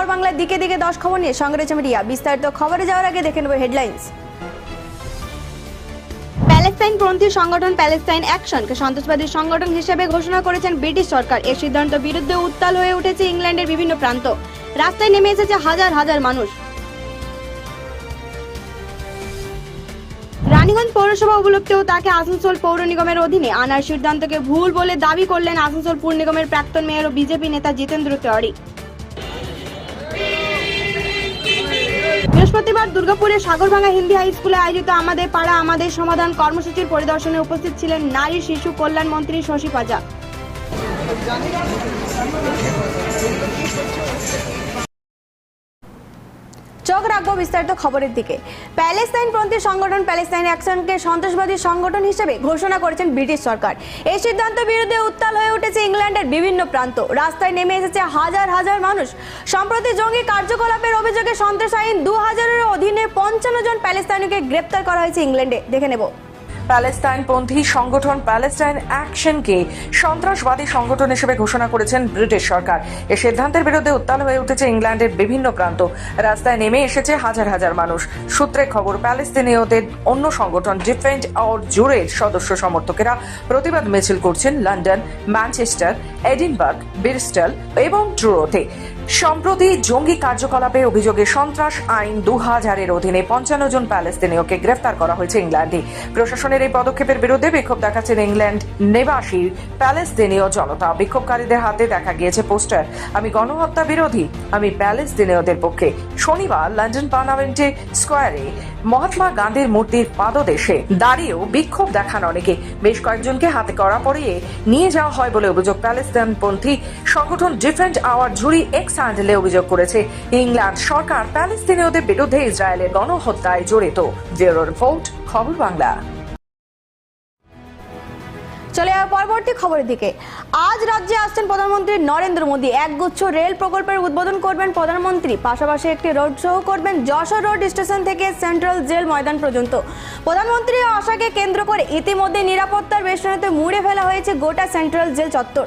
খবর বাংলার দিকে দিকে দশ খবর নিয়ে সঙ্গে রয়েছে আমি রিয়া বিস্তারিত খবরে যাওয়ার আগে দেখে নেব হেডলাইন্স। প্যালেস্তাইন পন্থী সংগঠন প্যালেস্তাইন অ্যাকশনকে সন্ত্রাসবাদী সংগঠন হিসেবে ঘোষণা করেছেন ব্রিটিশ সরকার। এর সিদ্ধান্ত বিরুদ্ধে উত্তাল হয়ে উঠেছে ইংল্যান্ডের বিভিন্ন প্রান্ত। রাস্তায় নেমে এসেছে হাজার হাজার মানুষ। রানীগঞ্জ পৌরসভা উপলক্ষেও তাকে আসানসোল পৌর নিগমের অধীনে আনার সিদ্ধান্তকে ভুল বলে দাবি করলেন আসানসোল পুর নিগমের প্রাক্তন মেয়র ও বিজেপি নেতা জিতেন্দ্র তেওয়ারি। বৃহস্পতিবার দুর্গাপুরে সাগরভাঙ্গা হিন্দি হাই স্কুলে আয়োজিত আমাদের পাড়া, আমাদের সমাধান কর্মসূচির পরিদর্শনে উপস্থিত ছিলেন নারী শিশু কল্যাণ মন্ত্রী শশী পাজা। চোখ রাখব বিস্তারিত খবরের দিকে। প্যালেস্তাইন পন্থী সংগঠন প্যালেস্তাইন অ্যাকশনকে সন্ত্রাসবাদী সংগঠন হিসেবে ঘোষণা করেছেন ব্রিটিশ সরকার। এই সিদ্ধান্ত বিরুদ্ধে উত্তাল হয়ে উঠেছে ইংল্যান্ডের বিভিন্ন প্রান্ত। রাস্তায় নেমে এসেছে হাজার হাজার মানুষ। সম্প্রতি জঙ্গি কার্যকলাপের অভিযোগে সন্ত্রাস আইন দু হাজারের অধীনে পঞ্চান্ন জন প্যালেস্তাইনকে গ্রেপ্তার করা হয়েছে ইংল্যান্ডে। দেখে নেব। প্যালেস্তাইনপন্থী সংগঠন প্যালেস্টাইন অ্যাকশনকে সন্ত্রাসবাদী সংগঠন হিসেবে ঘোষণা করেছেন ব্রিটিশ সরকার। এ সিদ্ধান্তের বিরুদ্ধে উত্তাল হয়ে উঠেছে ইংল্যান্ডের বিভিন্ন প্রান্ত। রাস্তায় নেমে এসেছে হাজার হাজার মানুষ। সূত্রে খবর, প্যালেস্তিনীয়দের অন্য সংগঠন ডিফেন্ড অর জোরের সদস্য সমর্থকেরা প্রতিবাদ মিছিল করছেন লন্ডন, ম্যানচেস্টার, এডিনবার্গ, বিরস্টল এবং ট্রুরোতে সম্প্রতি জঙ্গি কার্যকলাপে অভিযোগে সন্ত্রাস আইন দু হাজারের অধীনে পঞ্চান্ন জন প্যালেস্তিনীয়কে গ্রেফতার করা হয়েছে ইংল্যান্ডে। প্রশাসনের এই পদক্ষেপের বিরুদ্ধে বিক্ষোভ দেখাচ্ছেন ইংল্যান্ড নিবাসী প্যালেস্তিনীয় জনতা। বিক্ষোভকারীদের হাতে দেখা গিয়েছে পোস্টার। আমি গণহত্যা বিরোধী, আমি প্যালেস্তিনীয়দের পক্ষে। শনিবার লন্ডন পার্লামেন্টে স্কোয়ারে মহাত্মা গান্ধীর মূর্তির পাদদেশে দাঁড়িয়েও বিক্ষোভ দেখান অনেকে। বেশ কয়েকজনকে হাতে করা পরিয়ে নিয়ে যাওয়া হয় বলে অভিযোগ প্যালেস্তাইনপন্থী সংগঠন ডিফারেন্ট আওয়ার ঝুড়ি এক্স হ্যান্ডেলে অভিযোগ করেছে, ইংল্যান্ড সরকার প্যালেস্তিনীয়দের বিরুদ্ধে ইসরায়েলের গণহত্যায় জড়িত। ব্যুরো রিপোর্ট, খবর বাংলা। চলে যাওয়া পরবর্তী খবরের দিকে। আজ রাজ্যে আসছেন প্রধানমন্ত্রী নরেন্দ্র মোদী। একগুচ্ছ রেল প্রকল্পের উদ্বোধন করবেন প্রধানমন্ত্রী। পাশাপাশি একটি রোড শো করবেন যশোর রোড স্টেশন থেকে সেন্ট্রাল জেল ময়দান পর্যন্ত। প্রধানমন্ত্রীর আশাকে কেন্দ্র করে ইতিমধ্যে নিরাপত্তার বেষ্টনীতে মুড়ে ফেলা হয়েছে গোটা সেন্ট্রাল জেল চত্বর।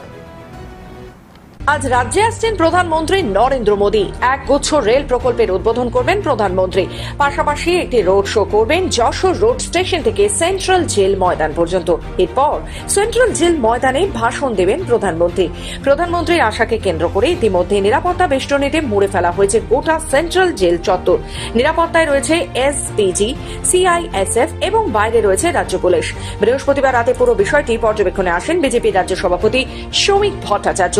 আজ রাজ্যে আসছেন প্রধানমন্ত্রী নরেন্দ্র মোদী। এক গুচ্ছ রেল প্রকল্পের উদ্বোধন করবেন প্রধানমন্ত্রী। পাশাপাশি একটি রোড শো করবেন যশোর রোড স্টেশন থেকে সেন্ট্রাল জেল ময়দান পর্যন্ত। এরপর সেন্ট্রাল জেল ময়দানে ভাষণ দেবেন প্রধানমন্ত্রী। প্রধানমন্ত্রীর আশাকে কেন্দ্র করে ইতিমধ্যে নিরাপত্তা বেষ্টনীতে মুড়ে ফেলা হয়েছে গোটা সেন্ট্রাল জেল চত্বর। নিরাপত্তায় রয়েছে এসপিজি সিআইএসএফ এবং বাইরে রয়েছে রাজ্য পুলিশ। বৃহস্পতিবার রাতে পুরো বিষয়টি পর্যবেক্ষণে আসেন বিজেপির রাজ্য সভাপতি শ্রমিক ভট্টাচার্য।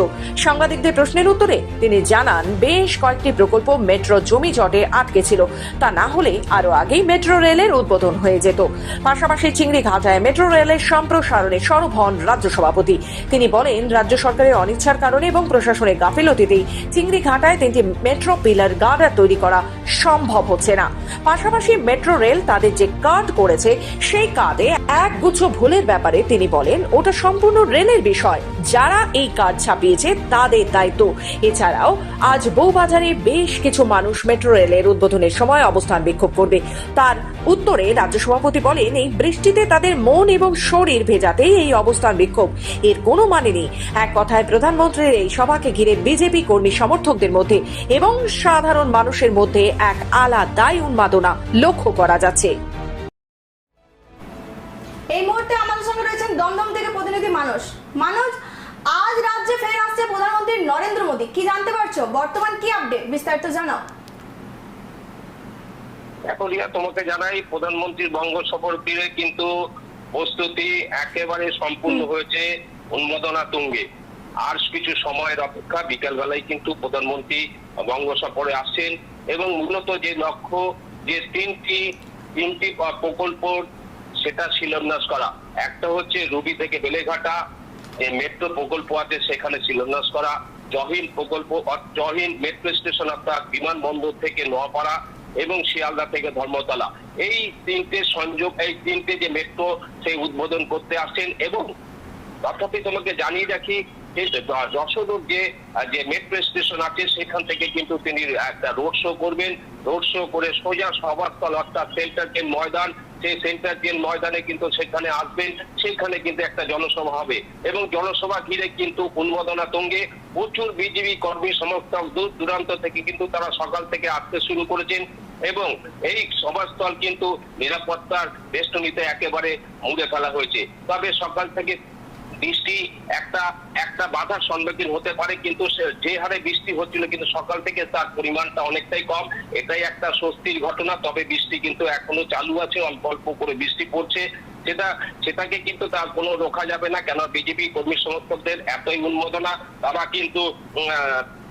সাংবাদিকদের প্রশ্নের উত্তরে তিনি জানান, বেশ কয়েকটি প্রকল্প মেট্রো জমি জটে আটকে ছিল। তা না হলে আরও আগেই মেট্রো রেলের উদ্বোধন হয়ে যেত। পাশাপাশি চিংড়ি ঘাটায় মেট্রো রেলের সম্প্রসারণে সরব হন রাজ্য সভাপতি। তিনি বলেন, রাজ্য সরকারের অনিচ্ছার কারণে এবং প্রশাসনের গাফিলতিতেই চিংড়ি ঘাটায় তিনটি মেট্রো পিলার গার্ডার তৈরি করা সম্ভব হচ্ছে না। পাশাপাশি মেট্রো রেল তাদের যে কার্ড করেছে, সেই কার্ডে এক গুচ্ছ ভুলের ব্যাপারে তিনি বলেন, ওটা সম্পূর্ণ রেলের বিষয়। যারা এই কার্ড ছাপিয়েছে তাদের দায়িত্ব। এছাড়াও আজ বউবাজারে বেশ কিছু মানুষ মেট্রো রেলের উদ্বোধনের সময় অবস্থান বিক্ষোভ করবে। তার উত্তরে রাজ্য সভাপতি বলেন, এই বৃষ্টিতে তাদের মন এবং শরীর ভেজাতেই এই অবস্থান বিক্ষোভ। এর কোনো মানে নেই। এক কথায় প্রধানমন্ত্রীর এই সভাকে ঘিরে বিজেপি কর্মী সমর্থকদের মধ্যে এবং সাধারণ মানুষের মধ্যে এক আলাদাই উন্মাদনা লক্ষ্য করা যাচ্ছে। এই মুহূর্তে আমাদের সঙ্গে রয়েছেন দমদম থেকে প্রতিনিধি মানুষ মানুষ আজ রাজ্যে ফের আসছে প্রধানমন্ত্রী নরেন্দ্র মোদী। কি জানতে পারছ? বর্তমান কি আপডেট বিস্তারিত জানাও। এখন ইয়া তোমাকে জানাই প্রধানমন্ত্রীর বঙ্গ সফর ফিরে কিন্তু প্রস্তুতি একেবারে সম্পূর্ণ হয়েছে উন্মাদনা তুঙ্গে। আর কিছু সময়ের অপেক্ষা বিকেল বেলায় কিন্তু প্রধানমন্ত্রী বঙ্গ সফরে আসছেন এবং মূলত যে লক্ষ্য যে তিনটি তিনটি প্রকল্প সেটা শিলান্যাস করা। একটা হচ্ছে রুবি থেকে বেলেঘাটা মেট্রো প্রকল্প আছে, সেখানে শিলান্যাস করা। জহিল প্রকল্প জহিল মেট্রো স্টেশন অর্থাৎ বিমানবন্দর থেকে নোয়াপাড়া এবং শিয়ালদা থেকে ধর্মতলা। এই তিনটে সংযোগ, এই তিনটে যে মেট্রো সেই উদ্বোধন করতে আসছেন এবং তথাপি তোমাকে জানিয়ে রাখি যশোর যে যে মেট্রো স্টেশন আছে, সেখান থেকে কিন্তু তিনি একটা রোড শো করবেন। রোড শো করে সোজা সভাস্থল অর্থাৎ সেন্টার ময়দান সেই সেন্টার জেল ময়দানে কিন্তু সেখানে আসবেন, সেখানে কিন্তু একটা জনসভা হবে। এবং জনসভা ঘিরে কিন্তু উন্মোদনা তঙ্গে। প্রচুর বিজেপি কর্মী সমর্থক দূর দূরান্ত থেকে কিন্তু তারা সকাল থেকে আসতে শুরু করেছেন। এবং এই সভাস্থল কিন্তু নিরাপত্তার বেষ্টনীতে একেবারে মুড়ে ফেলা হয়েছে। তবে সকাল থেকে বৃষ্টি একটা একটা বাধার সম্মুখীন হতে পারে, কিন্তু যে হারে বৃষ্টি হচ্ছিল কিন্তু সকাল থেকে তার পরিমাণটা অনেকটাই কম। এটাই একটা স্বস্তির ঘটনা, তবে বৃষ্টি কিন্তু এখনও চালু আছে, অল্প অল্প করে বৃষ্টি পড়ছে। সেটা, সেটাকে কিন্তু তার কোনো রোখা যাবে না কেন বিজেপি কর্মী সমর্থকদের এতই উন্মোদনা, তারা কিন্তু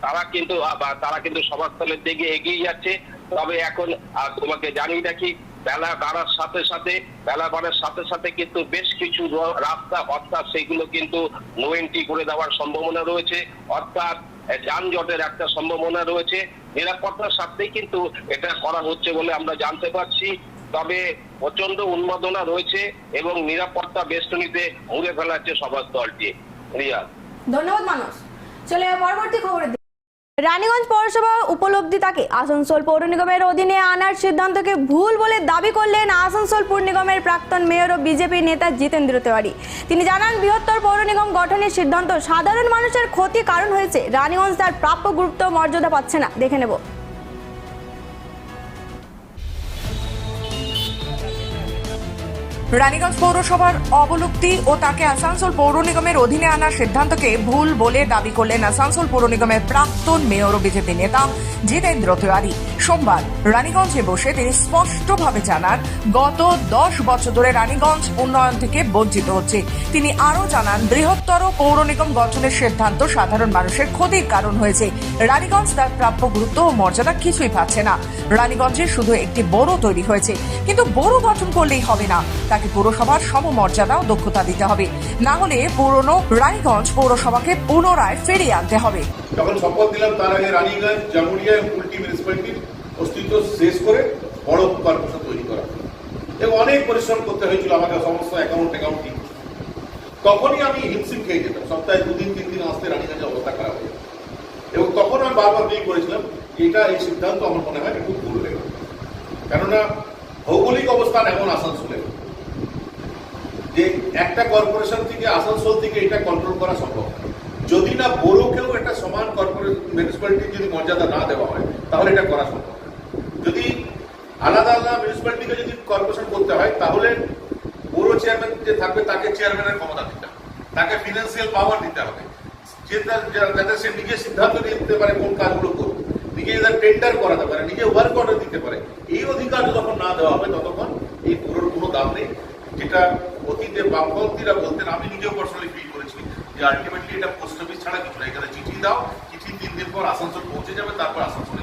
তারা কিন্তু তারা কিন্তু সভাস্থলের দিকে এগিয়ে যাচ্ছে। তবে এখন তোমাকে জানিয়ে রাখি বেলা বাড়ার সাথে সাথে, বেলা বাড়ার সাথে সাথে কিন্তু বেশ কিছু রাস্তা অর্থাৎ সেগুলো কিন্তু নো এন্ট্রি করে দেওয়ার সম্ভাবনা রয়েছে। অর্থাৎ যানজটের একটা সম্ভাবনা রয়েছে। নিরাপত্তার সাথেই কিন্তু এটা করা হচ্ছে বলে আমরা জানতে পারছি। তবে প্রচণ্ড উন্মাদনা রয়েছে এবং নিরাপত্তা বেষ্টনীতে মুড়ে ফেলাচ্ছে সবার দলটি রিয়া ধন্যবাদ মানুষ চলে পরবর্তী খবরের দিকে। রানীগঞ্জ পৌরসভা উপলব্ধি তাকে আসানসোল পৌর নিগমের অধীনে আনার সিদ্ধান্তকে ভুল বলে দাবি করলেন আসানসোল পৌর নিগমের প্রাক্তন মেয়র ও বিজেপি নেতা জিতেন্দ্র তেওয়ারি। তিনি জানান, বৃহত্তর পৌর নিগম গঠনের সিদ্ধান্ত সাধারণ মানুষের ক্ষতি কারণ হয়েছে। রানীগঞ্জ তার প্রাপ্য গুরুত্ব মর্যাদা পাচ্ছে না। দেখে নেব। রানীগঞ্জ পৌরসভার অবলুপ্তি ও তাকে আসানসোল পৌর নিগমের অধীনে আনার সিদ্ধান্তকে ভুল বলে দাবি করলেন আসানসোল পৌর নিগমের প্রাক্তন মেয়র ও বিজেপি নেতা জিতেন্দ্র তিওয়ারি। সোমবার রানীগঞ্জে বসে তিনি স্পষ্টভাবে জানান, গত দশ বছর ধরে রানীগঞ্জ উন্নয়ন থেকে বঞ্চিত হচ্ছে। তিনি আরও জানান, বৃহত্তর পৌর নিগম গঠনের সিদ্ধান্ত সাধারণ মানুষের ক্ষতির কারণ হয়েছে। রানীগঞ্জ তার প্রাপ্য গুরুত্ব ও মর্যাদা কিছুই পাচ্ছে না। রানীগঞ্জে শুধু একটি বড় তৈরি হয়েছে, কিন্তু বড় গঠন করলেই হবে না। তাকে পৌরসভার সমমর্যাদা ও দক্ষতা দিতে হবে। না হলে পুরনো রানীগঞ্জ পৌরসভাকে পুনরায় ফিরিয়ে আনতে হবে। যখন শপথ দিলাম, তার আগে রানীগঞ্জ, জামুরিয়া এবং কুলটি মিউনিসিপ্যালিটির অস্তিত্ব শেষ করে বড় কর্পোরেশন তৈরি করা। এবং অনেক পরিশ্রম করতে হয়েছিল, আমাকে সমস্ত অ্যাকাউন্ট অ্যাকাউন্ট তখনই আমি হিমশিম খেয়ে যেতাম। সপ্তাহে দুদিন, তিন দিন আসতে রানীগঞ্জের অবস্থা খারাপ হয়ে এবং তখন আমি বারবার বিল করেছিলাম, এটা এই সিদ্ধান্ত আমার মনে হয় একটু ভুল হয়ে কেননা ভৌগোলিক অবস্থান এমন আসানসোলে যে একটা কর্পোরেশন থেকে আসানসোল থেকে এটা কন্ট্রোল করা সম্ভব যদি না বড়োকেও একটা সমান কর্পোরেট মিউনিসিপ্যালিটির যদি মর্যাদা না দেওয়া হয়, তাহলে এটা করা সম্ভব যদি আলাদা আলাদা মিউনিসিপ্যালিটিকে যদি কর্পোরেশন করতে হয়, তাহলে বড় চেয়ারম্যান যে থাকবে, তাকে চেয়ারম্যানের ক্ষমতা দিতে হবে। তাকে ফিনান্সিয়াল পাওয়ার দিতে হবে। যাতে সে নিজে সিদ্ধান্ত নিয়ে দিতে পারে কোন কাজগুলো করবে। নিজে যাতে টেন্ডার করাতে পারে, নিজে ওয়ার্ক অর্ডার দিতে পারে। এই অধিকার যখন না দেওয়া হবে, ততক্ষণ এই পুরোর কোনো দাম নেই। যেটা অতীতে বামপন্থীরা বলতেন, আমি নিজেও পার্সোনালি ফিল করেছি যে আলটিমেটলি এটা পোস্ট অফিস ছাড়া কিছু না। এখানে চিঠি দাও, চিঠি তিন দিন পর আসানসোল পৌঁছে যাবে, তারপর আসানসোলে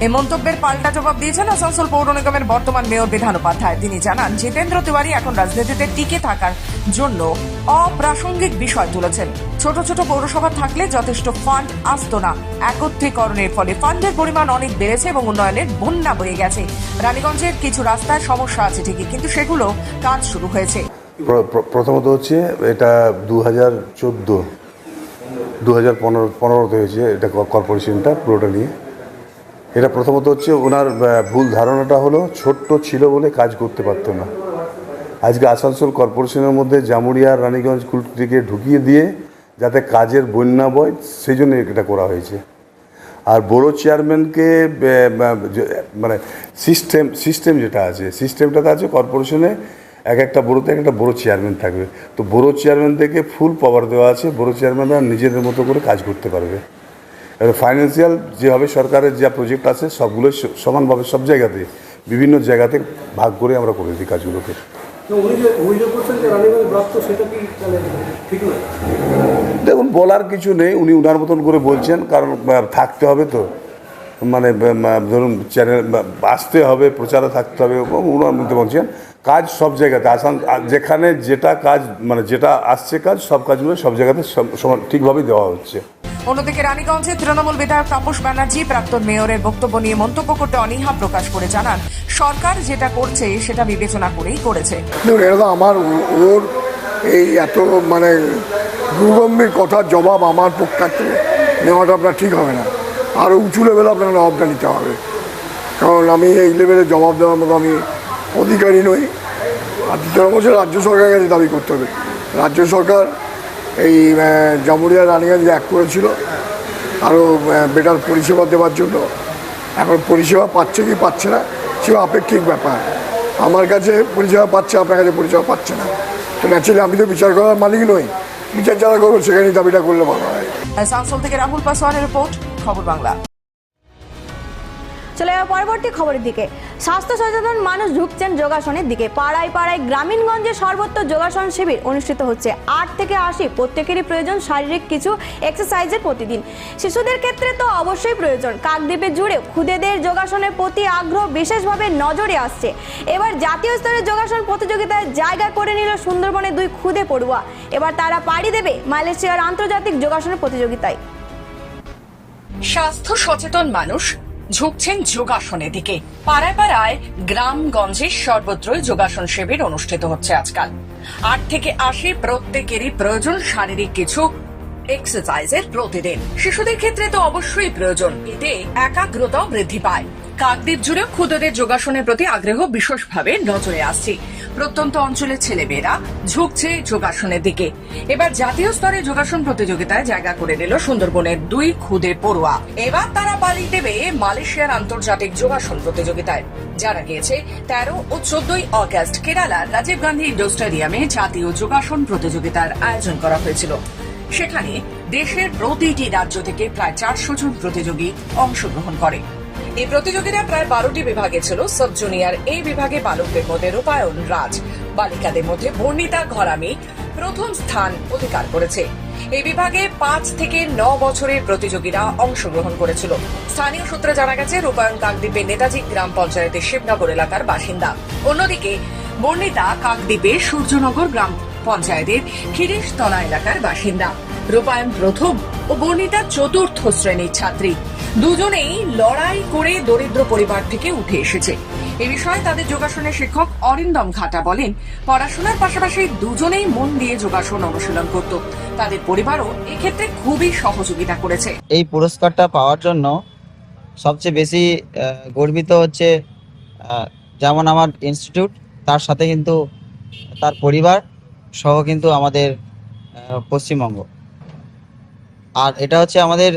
এই মন্তব্যের পাল্টা জবাব দিয়েছেন আসানসোল পৌর নিগমের বর্তমান মেয়র বিধান উপাধ্যায়। তিনি জানান, জিতেন্দ্র তিওয়ারি এখন রাজনীতিতে টিকে থাকার জন্য অপ্রাসঙ্গিক বিষয় তুলেছেন। ছোট ছোট পৌরসভা থাকলে যথেষ্ট ফান্ড আসতো না। একত্রীকরণের ফলে ফান্ডের পরিমাণ অনেক বেড়েছে এবং উন্নয়নের বন্যা বয়ে গেছে। রানীগঞ্জের কিছু রাস্তায় সমস্যা আছে ঠিকই, কিন্তু সেগুলো কাজ শুরু হয়েছে। প্র- প্র- প্রথমত হচ্ছে এটা দু হাজার চোদ্দ দু হাজার পনেরো, পনেরোতে হয়েছে এটা কর্পোরেশনটা পুরোটা নিয়ে। এটা প্রথমত হচ্ছে ওনার ভুল ধারণাটা হলো ছোট্ট ছিল বলে কাজ করতে পারতো না। আজকে আসানসোল কর্পোরেশনের মধ্যে জামুরিয়া রানীগঞ্জ কুলটিকে ঢুকিয়ে দিয়ে যাতে কাজের বন্যা বয় সেই জন্য এটা করা হয়েছে। আর বড় চেয়ারম্যানকে মানে সিস্টেম সিস্টেম যেটা আছে সিস্টেমটাতে আছে কর্পোরেশনে এক একটা বড়োতে এক একটা বড় চেয়ারম্যান থাকবে। তো বড় চেয়ারম্যানদেরকে ফুল পাওয়ার দেওয়া আছে বড় চেয়ারম্যানরা নিজেদের মতো করে কাজ করতে পারবে। এবার ফাইন্যান্সিয়াল যেভাবে সরকারের যা প্রজেক্ট আছে সবগুলো সমানভাবে সব জায়গাতে বিভিন্ন জায়গাতে ভাগ করে আমরা করে দিই কাজগুলোকে। মানে দেখুন বলার কিছু নেই উনি উনার মতন করে বলছেন কারণ থাকতে হবে তো। মানে ধরুন চ্যানেল আসতে হবে প্রচারে থাকতে হবে উনার মধ্যে বলছেন কাজ সব জায়গাতে আসান যেখানে যেটা কাজ মানে যেটা আসছে কাজ সব কাজগুলো সব জায়গাতে ঠিকভাবেই দেওয়া হচ্ছে। অন্যদিকে রানীগঞ্জে তৃণমূল বিধায়ক তাপস ব্যানার্জি, প্রাক্তন মেয়রের বক্তব্য নিয়ে মন্তব্য করতে অনীহা প্রকাশ করে জানান, সরকার যেটা করছে সেটা বিবেচনা করেই করেছে। আমার ওর এই এত মানে দুর্গম্ভীর কথার জবাব আমার পক্ষার্থে নেওয়াটা আপনার ঠিক হবে না। আরও উঁচু লেভেলে আপনার জবাবটা নিতে হবে। কারণ আমি এই লেভেলে জবাব দেওয়ার মতো আমি অধিকারী নই। আর দ্বিতীয় বছর রাজ্য সরকারের কাছে দাবি করতে হবে। রাজ্য সরকার এই জামুরিয়া রানীগঞ্জ এক করেছিল আরও বেটার পরিষেবা দেওয়ার জন্য। এখন পরিষেবা পাচ্ছে কি পাচ্ছে না, সেও আপেক্ষিক ব্যাপার। আমার কাছে পরিষেবা পাচ্ছে, আপনার কাছে পরিষেবা পাচ্ছে না। তো ন্যাচুরালি আমি তো বিচার করার মালিক নই। বিচার যারা করব সেখানেই দাবিটা করলে ভালো হয়। থেকে রাহুল পাসওয়ানের রিপোর্ট, খবর বাংলা। চলে যাওয়া পরবর্তী খবরের দিকে। স্বাস্থ্য সচেতন মানুষ ঢুকছেন যোগাসনের দিকে। পাড়ায় পাড়ায় গ্রামীণগঞ্জে সর্বত্র যোগাসন শিবির অনুষ্ঠিত হচ্ছে। আট থেকে আশি প্রত্যেকেরই প্রয়োজন শারীরিক কিছু এক্সারসাইজের প্রতিদিন। শিশুদের ক্ষেত্রে তো অবশ্যই প্রয়োজন। কাকদ্বীপে জুড়ে খুদেদের যোগাসনের প্রতি আগ্রহ বিশেষভাবে নজরে আসছে। এবার জাতীয় স্তরে যোগাসন প্রতিযোগিতায় জায়গা করে নিল সুন্দরবনে দুই খুদে পড়ুয়া। এবার তারা পাড়ি দেবে মালয়েশিয়ার আন্তর্জাতিক যোগাসনের প্রতিযোগিতায়। স্বাস্থ্য সচেতন মানুষ ঝুঁকছেন যোগাসনের দিকে। পাড়ায় পাড়ায় গ্রামগঞ্জে সর্বত্রই যোগাসন শিবির অনুষ্ঠিত হচ্ছে আজকাল। আট থেকে আশি প্রত্যেকেরই প্রয়োজন শারীরিক কিছু এক্সারসাইজের প্রতিদিন। শিশুদের ক্ষেত্রে তো অবশ্যই প্রয়োজন। এতে একাগ্রতাও বৃদ্ধি পায়। কাকদ্বীপ জুড়েও ক্ষুদদের যোগাসনের প্রতি আগ্রহ বিশেষভাবে নজরে আসছে। প্রত্যন্ত অঞ্চলের ছেলেমেয়েরা ঝুঁকছে যোগাসনের দিকে। এবার জাতীয় স্তরে যোগাসন প্রতিযোগিতায় জায়গা করে নিল সুন্দরবনের দুই খুদে পড়ুয়া। এবার তারা পালিয়ে দেবে মালয়েশিয়ার আন্তর্জাতিক যোগাসন প্রতিযোগিতায়। জানা গিয়েছে, তেরো ও চোদ্দই অগস্ট কেরালার রাজীব গান্ধী ইন্ডোর স্টেডিয়ামে জাতীয় যোগাসন প্রতিযোগিতার আয়োজন করা হয়েছিল। সেখানে দেশের প্রতিটি রাজ্য থেকে প্রায় চারশো জন প্রতিযোগী অংশগ্রহণ করে। এই প্রতিযোগিতায় প্রায় বারোটি বিভাগে ছিল। সাব জুনিয়র এই বিভাগে বালকদের মধ্যে রূপায়ণ, রাজ। বালিকাদের মধ্যে বর্ণিতা ঘরামি প্রথম স্থান অধিকার করেছে। এই বিভাগে পাঁচ থেকে ন বছরের প্রতিযোগীরা অংশগ্রহণ করেছিল। স্থানীয় সূত্রে জানা গেছে, রূপায়ণ কাকদ্বীপের নেতাজি গ্রাম পঞ্চায়েতের শিবনগর এলাকার বাসিন্দা। অন্যদিকে, বর্ণিতা কাকদ্বীপের সূর্যনগর গ্রাম পঞ্চায়েতের খিরিশতলা এলাকার বাসিন্দা। রূপায়ণ প্রথম ও বর্ণিতা চতুর্থ শ্রেণির ছাত্রী। দুজনেই লড়াই করে দরিদ্র পরিবার থেকে উঠে এসেছে। এ বিষয়ে তাদের যোগাসনের শিক্ষক অরিন্দম ঘাটা বলেন, পড়াশোনার পাশাপাশি দুজনেই মন দিয়ে যোগাসন অনুশীলন করত। তাদের পরিবারও এক্ষেত্রে খুবই সহযোগিতা করেছে। এই পুরস্কারটা পাওয়ার জন্য সবচেয়ে বেশি গর্বিত হচ্ছে যেমন আমার ইনস্টিটিউট, তার সাথে কিন্তু তার পরিবার সহ কিন্তু আমাদের পশ্চিমবঙ্গ। আর এটা হচ্ছে আমাদের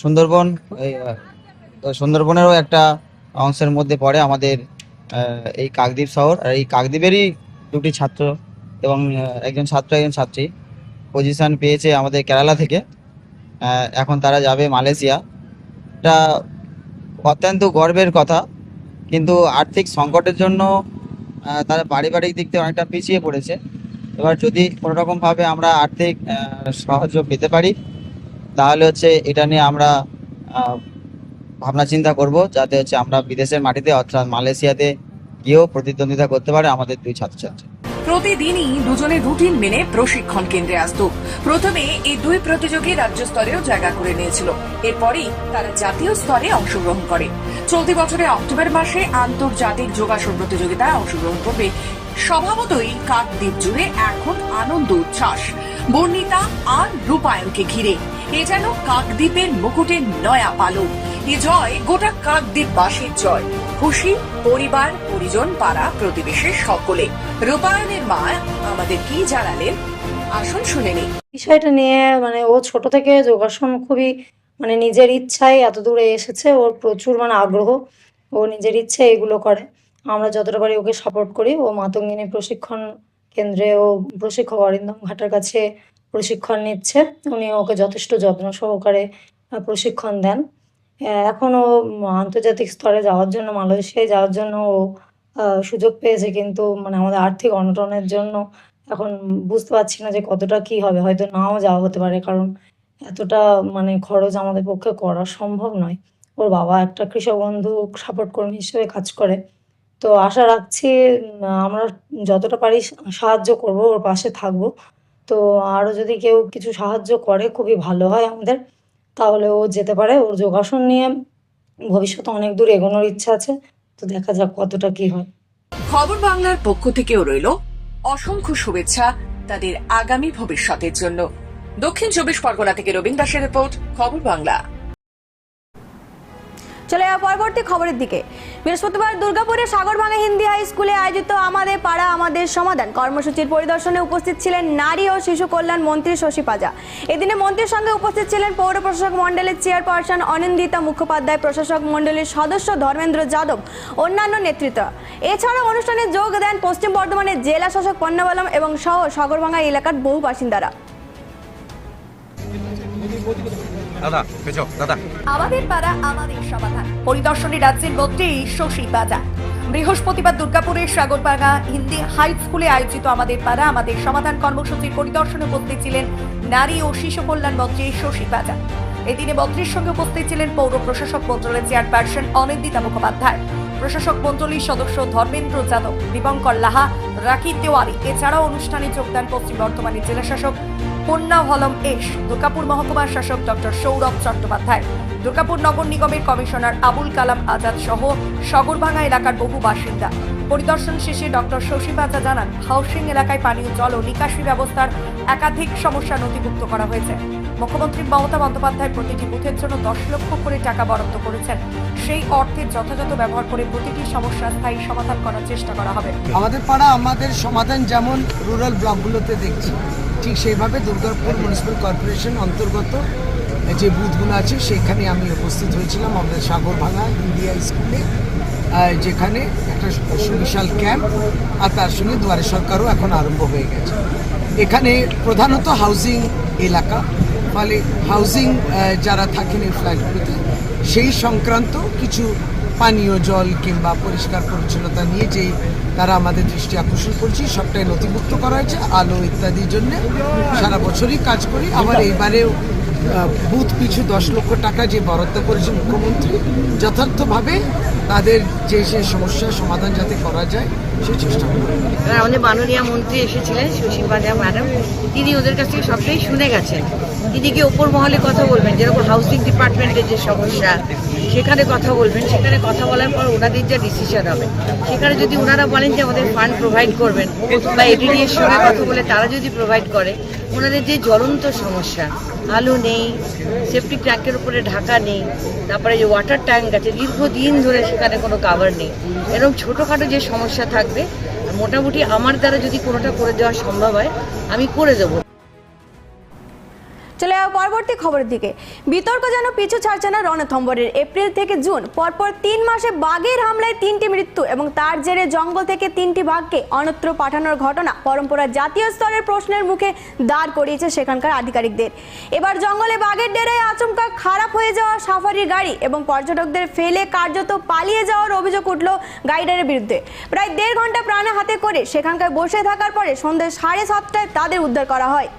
সুন্দরবন সুন্দরবনেরও একটা অংশের মধ্যে পড়ে আমাদের এই কাকদ্বীপ শহর। আর এই কাকদ্বীপেরই দুটি ছাত্র এবং একজন ছাত্র, একজন ছাত্রী পজিশন পেয়েছে আমাদের কেরালা থেকে। এখন তারা যাবে মালয়েশিয়া। এটা অত্যন্ত গর্বের কথা, কিন্তু আর্থিক সংকটের জন্য তারা পারিবারিক দিক থেকে অনেকটা পিছিয়ে পড়েছে। এবার যদি কোনো রকমভাবে আমরা আর্থিক সাহায্য পেতে পারি, তাহলে হচ্ছে এটা নিয়ে আমরা ভাবনা চিন্তা করব যাতে হচ্ছে আমরা বিদেশের মাটিতে অর্থাৎ মালয়েশিয়াতে গিয়েও প্রতিদ্বন্দ্বিতা করতে পারে আমাদের দুই ছাত্রছাত্রী। প্রতিদিনই দুজনে রুটিন মেনে প্রশিক্ষণ কেন্দ্রে আসতো। প্রথমে এই দুই প্রতিযোগী রাজ্য স্তরেও জায়গা করে নিয়েছিল। এরপরই তারা জাতীয় স্তরে অংশগ্রহণ করে। চলতি বছরের অক্টোবর মাসে আন্তর্জাতিক যোগাসন প্রতিযোগিতায় অংশগ্রহণ করবে স্বভাবতই কাকদ্বীপ জুড়ে এখন আনন্দ উচ্ছ্বাস। বর্ণিতা আর রূপায়ণকে ঘিরে এ যেন কাকদ্বীপের মুকুটের নয়া পালক। এ জয় গোটা কাকদ্বীপবাসীর জয়। খুশি, পরিবার, পরিজন, পাড়া প্রতিবেশী সকলে। রূপায়ণের মা আমাদের কি জানালেন? আসুন শুনে নিই। বিষয়টা নিয়ে মানে ও ছোট থেকে যোগাসন খুবই মানে নিজের ইচ্ছায় এত দূরে এসেছে। ওর প্রচুর মানে আগ্রহ। ও নিজের ইচ্ছে এগুলো করে। আমরা যতটা পারি ওকে সাপোর্ট করি। ও মাতঙ্গিনী প্রশিক্ষণ কেন্দ্রে ও প্রশিক্ষক অরিন্দম ঘাটার কাছে প্রশিক্ষণ নিচ্ছে। উনি ওকে যথেষ্ট যত্ন সহকারে প্রশিক্ষণ দেন। আহ, এখন ও আন্তর্জাতিক স্তরে যাওয়ার জন্য মালয়েশিয়ায় যাওয়ার জন্য ও সুযোগ পেয়েছে কিন্তু মানে আমাদের আর্থিক অনটনের জন্য এখন বুঝতে পারছি না যে কতটা কি হবে। হয়তো নাও যাওয়া হতে পারে কারণ এতটা মানে খরচ আমাদের পক্ষে করা সম্ভব নয়। ওর বাবা একটা কৃষক বন্ধু সাপোর্ট কর্মী হিসেবে কাজ করে। তো আশা রাখছি আমরা যতটা পারি সাহায্য করব, ওর পাশে থাকব। তো আরও যদি কেউ কিছু সাহায্য করে, খুবই ভালো হয় আমাদের, তাহলে ও যেতে পারে। ওর যোগাসন নিয়ে ভবিষ্যতে অনেক দূর এগোনোর ইচ্ছা আছে, তো দেখা যাক কতটা কি হয়। খবর বাংলার পক্ষ থেকেও রইল, অসংখ্য শুভেচ্ছা তাদের আগামী ভবিষ্যতের জন্য। দক্ষিণ চব্বিশ পরগনা থেকে রবীন্দ্র রিপোর্ট, খবর বাংলা। চলে যাওয়া পরবর্তী খবরের দিকে। বৃহস্পতিবার দুর্গাপুরের সাগরভাঙা হিন্দি হাই স্কুলে আয়োজিত আমাদের পাড়া, আমাদের সমাধান কর্মসূচির পরিদর্শনে উপস্থিত ছিলেন নারী ও শিশু কল্যাণ মন্ত্রী শশী পাজা। এদিনে মন্ত্রীর সঙ্গে উপস্থিত ছিলেন পৌর প্রশাসক মণ্ডলের চেয়ারপারসন অনিন্দিতা মুখোপাধ্যায়, প্রশাসক মণ্ডলীর সদস্য ধর্মেন্দ্র যাদব, অন্যান্য নেতৃত্ব। এছাড়াও অনুষ্ঠানে যোগ দেন পশ্চিম বর্ধমানের জেলা শাসক পন্নাবালাম এবং সহ সাগরভাঙা এলাকার বহু বাসিন্দারা। দাদা পেছো দাদা। আমাদের পাড়া আমাদের সমাধান। পরিদর্শনে রাজ্যের মধ্যে শশী বাজার। বৃহস্পতিবার দুর্গাপুরের সাগরপাড়া হিন্দি হাই স্কুলে আয়োজিত আমাদের পাড়া আমাদের সমাধান কর্মসূচির পরিদর্শনে উপস্থিত ছিলেন নারী ও শিশু কল্যাণ মন্ত্রী শশী বাজার। এদিনে মন্ত্রীর সঙ্গে উপস্থিত ছিলেন পৌর প্রশাসক মন্ত্রণালয়ের চেয়ারপারসন অনিন্দিতা মুখোপাধ্যায়, প্রশাসক মন্ডলীর সদস্য ধর্মেন্দ্র যাদব দীপঙ্কর লাহা রাখি তেওয়ারি। এছাড়াও অনুষ্ঠানে যোগদান পশ্চিম বর্ধমানের জেলাশাসক পন্না হলম এস দুর্গাপুর মহকুমার শাসক ডক্টর সৌরভ চট্টোপাধ্যায়, দুর্গাপুর নগর নিগমের কমিশনার আবুল কালাম আজাদ সহ সগরভাঙা এলাকার বহু বাসিন্দা। পরিদর্শন শেষে ডক্টর শশী পাজা জানান, হাউসিং এলাকায় পানীয় জল ও নিকাশি ব্যবস্থার একাধিক সমস্যা নথিভুক্ত করা হয়েছে। মুখ্যমন্ত্রী মমতা বন্দ্যোপাধ্যায় প্রতিটি বুথের জন্য দশ লক্ষ করে টাকা বরাদ্দ করেছেন। সেই অর্থের যথাযথ ব্যবহার করে প্রতিটি সমস্যার স্থায়ী সমাধান করার চেষ্টা করা হবে। আমাদের পাড়া, আমাদের সমাধান যেমন রুরাল ব্লকগুলোতে দেখছি। ঠিক সেইভাবে দুর্গাপুর মিউনিসিপ্যাল কর্পোরেশন অন্তর্গত যে বুথগুলো আছে, সেখানে আমি উপস্থিত হয়েছিলাম আমাদের সাগরভাঙা ইন্ডিয়া স্কুলে যেখানে একটা সুবিশাল ক্যাম্প আর তার সঙ্গে দুয়ারে সরকারও এখন আরম্ভ হয়ে গেছে। এখানে প্রধানত হাউজিং এলাকা, ফলে হাউজিং যারা থাকেন এই ফ্ল্যাটগুলিতে সেই সংক্রান্ত কিছু পানীয় জল কিংবা পরিষ্কার পরিচ্ছন্নতা নিয়ে যেই তারা আমাদের দৃষ্টি আকর্ষণ করছে, সবটাই নথিভুক্ত করা হয়েছে, আলো ইত্যাদির জন্য। সারা বছরই কাজ করি। আবার এইবারেও বুথ পিছু দশ লক্ষ টাকা যে বরাদ্দ করেছে মুখ্যমন্ত্রী, যথার্থভাবে তাদের যে যে সমস্যার সমাধান যাতে করা যায় সেই চেষ্টা করব। এবার আমাদের মাননীয় মন্ত্রী এসেছিলেন সুশীল বাজা ম্যাডাম। তিনি ওদের কাছ থেকে সবটাই শুনে গেছেন। তিনি কি ওপর মহলে কথা বলবেন? যেরকম হাউসিং ডিপার্টমেন্টের যে সমস্যা সেখানে কথা বলবেন, সেখানে কথা বলার পর ওনাদের যা ডিসিশন হবে। সেখানে যদি ওনারা বলেন যে আমাদের ফান্ড প্রোভাইড করবেন, বা এডিডি এর সঙ্গে কথা বলে তারা যদি প্রোভাইড করে, ওনাদের যে জ্বলন্ত সমস্যা, আলু নেই সেপটিক ট্যাঙ্কের উপরে ঢাকা নেই, তারপরে যে ওয়াটার ট্যাঙ্ক আছে, দীর্ঘদিন ধরে সেখানে কোনো কাভার নেই। এরকম ছোটোখাটো যে সমস্যা থাকবে, মোটামুটি আমার দ্বারা যদি কোনোটা করে দেওয়া সম্ভব হয়, আমি করে দেবো। চলে যাওয়া পরবর্তী খবরের দিকে। বিতর্ক যেন পিছু ছাড়ছে না রণথম্বরের। এপ্রিল থেকে জুন, পরপর তিন মাসে বাঘের হামলায় তিনটি মৃত্যু এবং তার জেরে জঙ্গল থেকে তিনটি বাঘকে অন্যত্র পাঠানোর ঘটনা পরম্পরা জাতীয় স্তরের প্রশ্নের মুখে দাঁড় করিয়েছে সেখানকার আধিকারিকদের। এবার জঙ্গলে বাঘের ডেরায় আচমকা খারাপ হয়ে যাওয়া সাফারির গাড়ি এবং পর্যটকদের ফেলে কার্যত পালিয়ে যাওয়ার অভিযোগ উঠল গাইডারের বিরুদ্ধে। প্রায় দেড় ঘণ্টা প্রাণে হাতে করে সেখানকার বসে থাকার পরে সন্ধ্যে সাড়ে সাতটায় তাদের উদ্ধার করা হয়।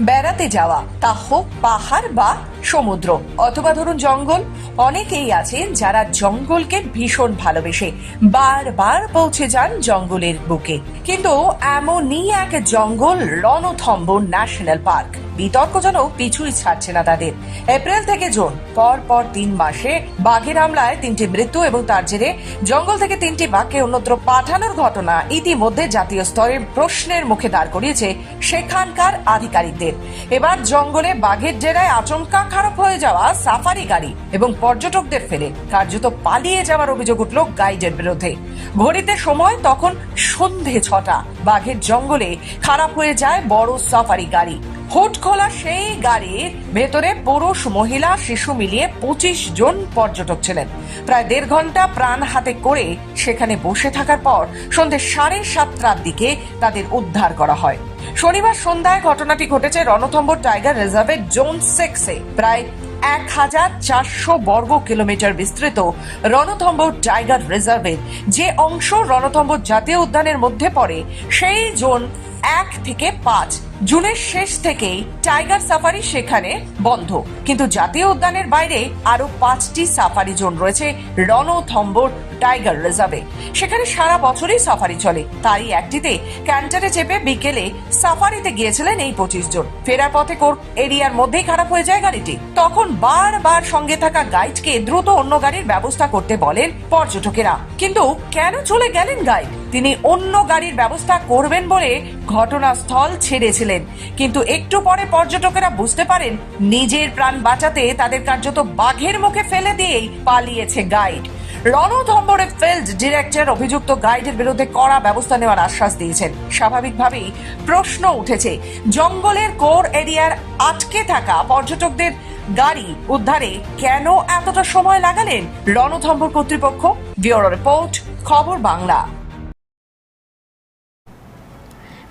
বেড়াতে যাওয়া তা হোক পাহাড় বা সমুদ্র অথবা ধরুন জঙ্গল, অনেকেই আছেন যারা জঙ্গলকে ভীষণ ভালোবেসে বারবার পৌঁছে যান জঙ্গলের বুকে। কিন্তু এমনই এক জঙ্গল রণথম্বর ন্যাশনাল পার্ক। বিতর্ক যেন পিছুই ছাড়ছে না তাদের। এপ্রিল থেকে জুন পর পর তিন মাসে বাঘের হামলায় তিনটি মৃত্যু এবং তার জেরে জঙ্গল থেকে তিনটি বাঘকে অন্যত্র পাঠানোর ঘটনা ইতিমধ্যে জাতীয় স্তরে প্রশ্নের মুখে দাঁড় করিয়েছে সেখানকার আধিকারিকদের। এবার জঙ্গলে বাঘের জেরায় আচমকা খারাপ হয়ে যাওয়া সাফারি গাড়ি এবং পর্যটকদের ফেলে কার্যত পালিয়ে যাওয়ার অভিযোগ উঠল গাইডের বিরুদ্ধে। ঘড়িতে সময় তখন সন্ধে ছটা। বাঘের জঙ্গলে খারাপ হয়ে যায় বড় সাফারি গাড়ি। হুট খোলা সেই গাড়ির ভেতরে পুরুষ, মহিলা, শিশু মিলিয়ে পঁচিশ জন পর্যটক ছিলেন। প্রায় দেড় ঘণ্টা প্রাণ হাতে করে সেখানে বসে থাকার পর সন্ধে সাড়ে সাতটার দিকে তাদের উদ্ধার করা হয়। শনিবার সন্ধ্যায় ঘটনাটি ঘটেছে রণথম্বর টাইগার রিজার্ভের জোন সেক্সে। প্রায় এক হাজার চারশো বর্গ কিলোমিটার বিস্তৃত রণথম্বর টাইগার রিজার্ভের যে অংশ রণথম্বর জাতীয় উদ্যানের মধ্যে পড়ে, সেই জোন এক থেকে পাঁচ। জুনের শেষ থেকেই টাইগার সাফারি সেখানে বন্ধ। কিন্তু জাতীয় উদ্যানের বাইরে আরও পাঁচটি সাফারি জোন রয়েছে, রণথম্বর টাইগার রিজার্ভে। সেখানে সারা বছরই সাফারি চলে। তারই একটিতে ক্যান্টারে চেপে বিকেলে সাফারিতে গিয়েছিলেন এই পঁচিশ জন। ফেরার পথে কোর্ট এরিয়ার মধ্যেই খারাপ হয়ে যায় গাড়িটি। তখন বারবার সঙ্গে থাকা গাইডকে দ্রুত অন্য গাড়ির ব্যবস্থা করতে বলেন পর্যটকেরা। কিন্তু কেন চলে গেলেন গাইড? তিনি অন্য গাড়ির ব্যবস্থা করবেন বলে ঘটনাস্থল ছেড়েছিলেন। কিন্তু একটু পরে পর্যটকেরা বুঝতে পারেন, নিজের প্রাণ বাঁচাতে তাদের কার্যত বাঘের মুখে ফেলে দিয়েই পালিয়েছে গাইড। রণথম্বরে ফিল্ড ডিরেক্টর অভিযুক্ত গাইডের বিরুদ্ধে কড়া ব্যবস্থা নেওয়ার আশ্বাস দিয়েছেন। স্বাভাবিকভাবেই প্রশ্ন উঠেছে, জঙ্গলের কোর এরিয়ার আটকে থাকা পর্যটকদের গাড়ি উদ্ধারে কেন এতটা সময় লাগালেন? রণথম্বর কর্তৃপক্ষ, ব্যুরো রিপোর্ট, খবর বাংলা।